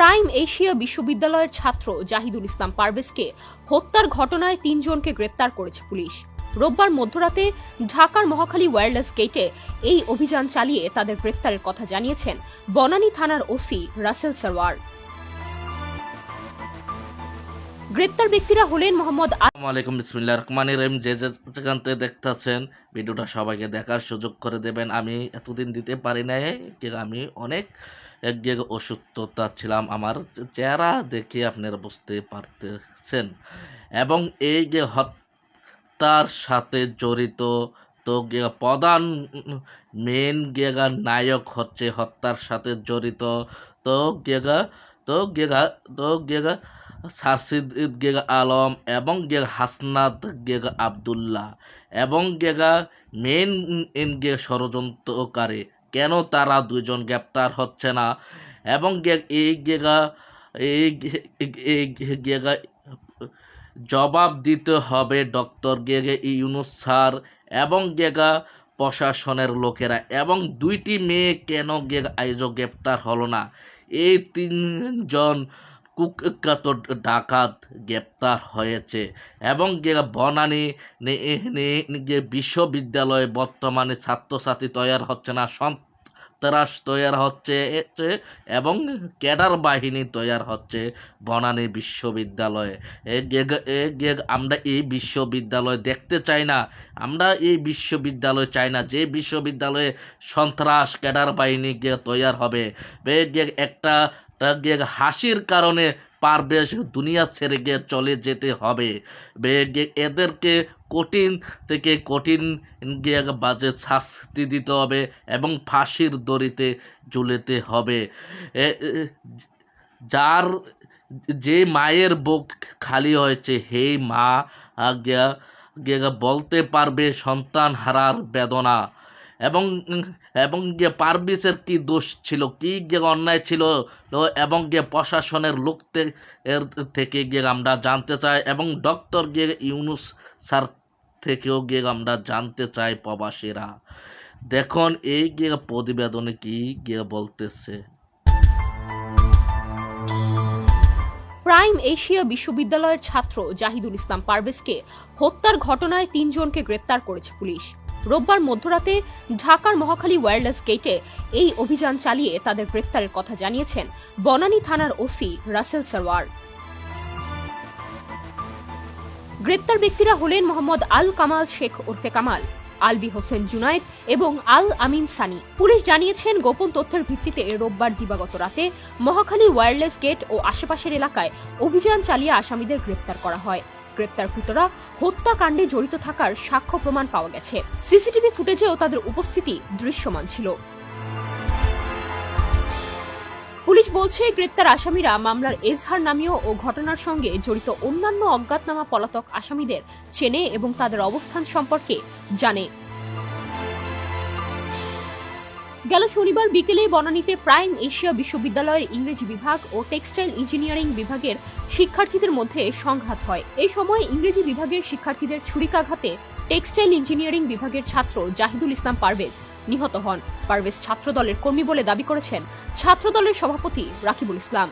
Prime Asia বিশ্ববিদ্যালয়ের ছাত্র জাহিদুল ইসলাম পারভেজকে হত্যার ঘটনায় তিনজনকে গ্রেপ্তার করেছে পুলিশ। রোববার মধ্যরাতে ঢাকার মহাখালী ওয়্যারলেস গেটে এই অভিযান চালিয়ে তাদের গ্রেপ্তারের কথা জানিয়েছেন বনানী থানার ওসি রাসেল সারওয়ার। গ্রেপ্তার ব্যক্তিরা হলেন মোহাম্মদ আলাইকুম, বিসমিল্লাহ রহমান রহিম। যে যে যেখান থেকে দেখতেছেন, ভিডিওটা সবাইকে দেখার সুযোগ করে দেবেন। আমি এতদিন দিতে পারি নাই আমি অনেক একদিকে অসুস্থতা ছিলাম আমার চেহারা দেখে আপনারা বুঝতে পারতেছেন। এবং এই যে হত্যার সাথে জড়িত তো প্রধান মেন গেগা নায়ক হচ্ছে হত্যার সাথে জড়িত তো গেগা তো গেগা তো গেগা সারসিদ গেগা আলম এবং গেগ হাসনাত গেগা আবদুল্লাহ এবং গেগা মেন ইন গে ষড়যন্ত্রকারী কেন তারা দুজন গ্রেপ্তার হচ্ছে না? এবং এই গেগা এই গেগা, জবাব দিতে হবে ডক্টর গেগে ইউনুস স্যার এবং গেগা প্রশাসনের লোকেরা। এবং দুইটি মেয়ে কেন গেগা আইজ গ্রেপ্তার হলো না? এই তিনজন কুখ্যাত ডাকাত গ্রেপ্তার হয়েছে এবং গে বনানী বিশ্ববিদ্যালয়ে বর্তমানে ছাত্রছাত্রী তৈরি হচ্ছে না, সন্ত্রাস তৈরি হচ্ছে, এবং ক্যাডার বাহিনী তৈরি হচ্ছে বনানী বিশ্ববিদ্যালয়ে। আমরা এই বিশ্ববিদ্যালয় দেখতে চাই না, আমরা এই বিশ্ববিদ্যালয় চাই না, যে বিশ্ববিদ্যালয়ে সন্ত্রাস, ক্যাডার বাহিনী তৈরি হবে। একটা হাসির কারণে পারবেশ দুনিয়া ছেড়ে গিয়ে চলে যেতে হবে। এদেরকে কঠিন থেকে কঠিন গিয়ে বাজে শাস্তি দিতে হবে এবং ফাঁসির দড়িতে ঝুলেতে হবে। যার যে মায়ের বুক খালি হয়েছে, সেই মা গিয়া বলতে পারবে সন্তান হারার বেদনা। এবং এবং গিয়ে পারবিসের কি দোষ ছিল? কি গিয়ে অন্যায় ছিল? এবং গিয়ে প্রশাসনের লোকতে এর থেকে গিয়ে আমরা জানতে চাই এবং ডক্টর গিয়ে ইউনুস স্যার থেকেও গিয়ে আমরা জানতে চাই প্রবাসীরা। দেখুন, এই গিয়ে প্রতিবেদনে কি গিয়ে বলতেছে। প্রাইম এশিয়া বিশ্ববিদ্যালয়ের ছাত্র জাহিদুল ইসলাম পারভেজকে হত্যার ঘটনায় তিনজনকে গ্রেপ্তার করেছে পুলিশ। রোববার মধ্যরাতে ঢাকার মহাখালী ওয়্যারলেস গেটে এই অভিযান চালিয়ে তাদের গ্রেপ্তারের কথা জানিয়েছেন বনানী থানার ওসি রাসেল সারওয়ার। গ্রেপ্তার ব্যক্তিরা হলেন মোহাম্মদ আল কামাল শেখ ওরফে কামাল, আলবি হোসেন জুনায়েদ এবং আল আমিন সানি। পুলিশ জানিয়েছেন, গোপন তথ্যের ভিত্তিতে রোববার দিবাগত রাতে মহাখালী ওয়্যারলেস গেট ও আশেপাশের এলাকায় অভিযান চালিয়ে আসামিদের গ্রেপ্তার করা হয়। গ্রেপ্তারকৃতরা হত্যাকাণ্ডে জড়িত থাকার সাক্ষ্য প্রমাণ পাওয়া গেছে। সিসিটিভি ফুটেজেও তাদের উপস্থিতি দৃশ্যমান ছিল। পুলিশ বলছে, গ্রেপ্তার আসামিরা মামলার এজহার নামীয় ও ঘটনার সঙ্গে জড়িত অন্যান্য অজ্ঞাতনামা পলাতক আসামিদের চেনে এবং তাদের অবস্থান সম্পর্কে জানে। গেল শনিবার বিকেলে বনানীতে প্রাইম এশিয়া বিশ্ববিদ্যালয়ের ইংরেজি বিভাগ ও টেক্সটাইল ইঞ্জিনিয়ারিং বিভাগের শিক্ষার্থীদের মধ্যে সংঘাত হয়। এই সময় ইংরেজি বিভাগের শিক্ষার্থীদের ছুরিকাঘাতে টেক্সটাইল ইঞ্জিনিয়ারিং বিভাগের ছাত্র জাহিদুল ইসলাম পারভেজ নিহত হন। পারভেজ ছাত্রদলের কর্মী বলে দাবি করেছেন ছাত্রদলের সভাপতি রাকিবুল ইসলাম।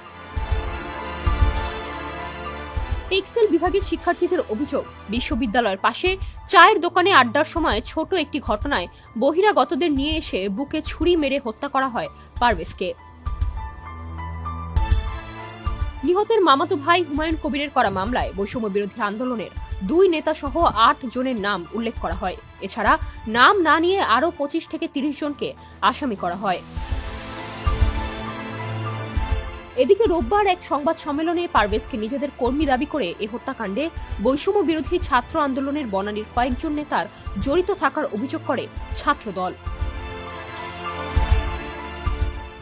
টেক্সটাইল বিভাগের শিক্ষার্থীদের অভিযোগ, বিশ্ববিদ্যালয়ের পাশে চায়ের দোকানে আড্ডার সময় ছোট একটি ঘটনায় বহিরাগতদের নিয়ে এসে বুকে ছুরি মেরে হত্যা করা হয় পারভেজকে। নিহতের মামাতো ভাই হুমায়ুন কবিরের করা মামলায় বৈষম্য বিরোধী আন্দোলনের দুই নেতা সহ আট জনের নাম উল্লেখ করা হয়। এছাড়া নাম না নিয়ে আরও পঁচিশ থেকে তিরিশ জনকে আসামি করা হয়। এদিকে রোববার এক সংবাদ সম্মেলনে পারভেজকে নিজেদের কর্মী দাবি করে এ হত্যাকাণ্ডে বৈষম্য বিরোধী ছাত্র আন্দোলনের বনানীর কয়েকজন নেতার জড়িত থাকার অভিযোগ করে ছাত্রদল।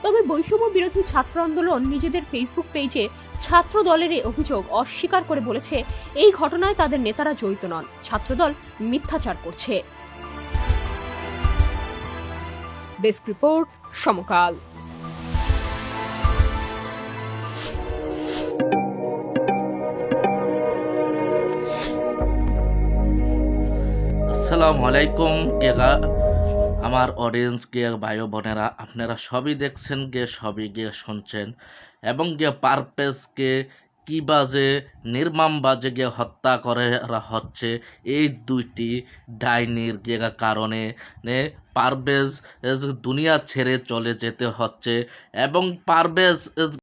তবে বৈষম্য বিরোধী ছাত্র আন্দোলন নিজেদের ফেসবুক পেজে ছাত্র দলের এই অভিযোগ অস্বীকার করে বলেছে, এই ঘটনায় তাদের নেতারা জড়িত নন, ছাত্রদল মিথ্যাচার করছে। Desk report Samakal. আসসালামু আলাইকুম। কেগা আমার অডিয়েন্স গিয়ে ভাই বোনেরা, আপনারা সবই দেখছেন গিয়ে সবই গিয়ে শুনছেন, এবং গিয়ে পারপেসকে কি বাজে, নির্মম বাজে গিয়ে হত্যা করা হচ্ছে, এই দুইটি ডাইনির গিয়ে কারণে নে পারভেজ দুনিয়া ছেড়ে চলে যেতে হচ্ছে, এবং পারভেজ এজ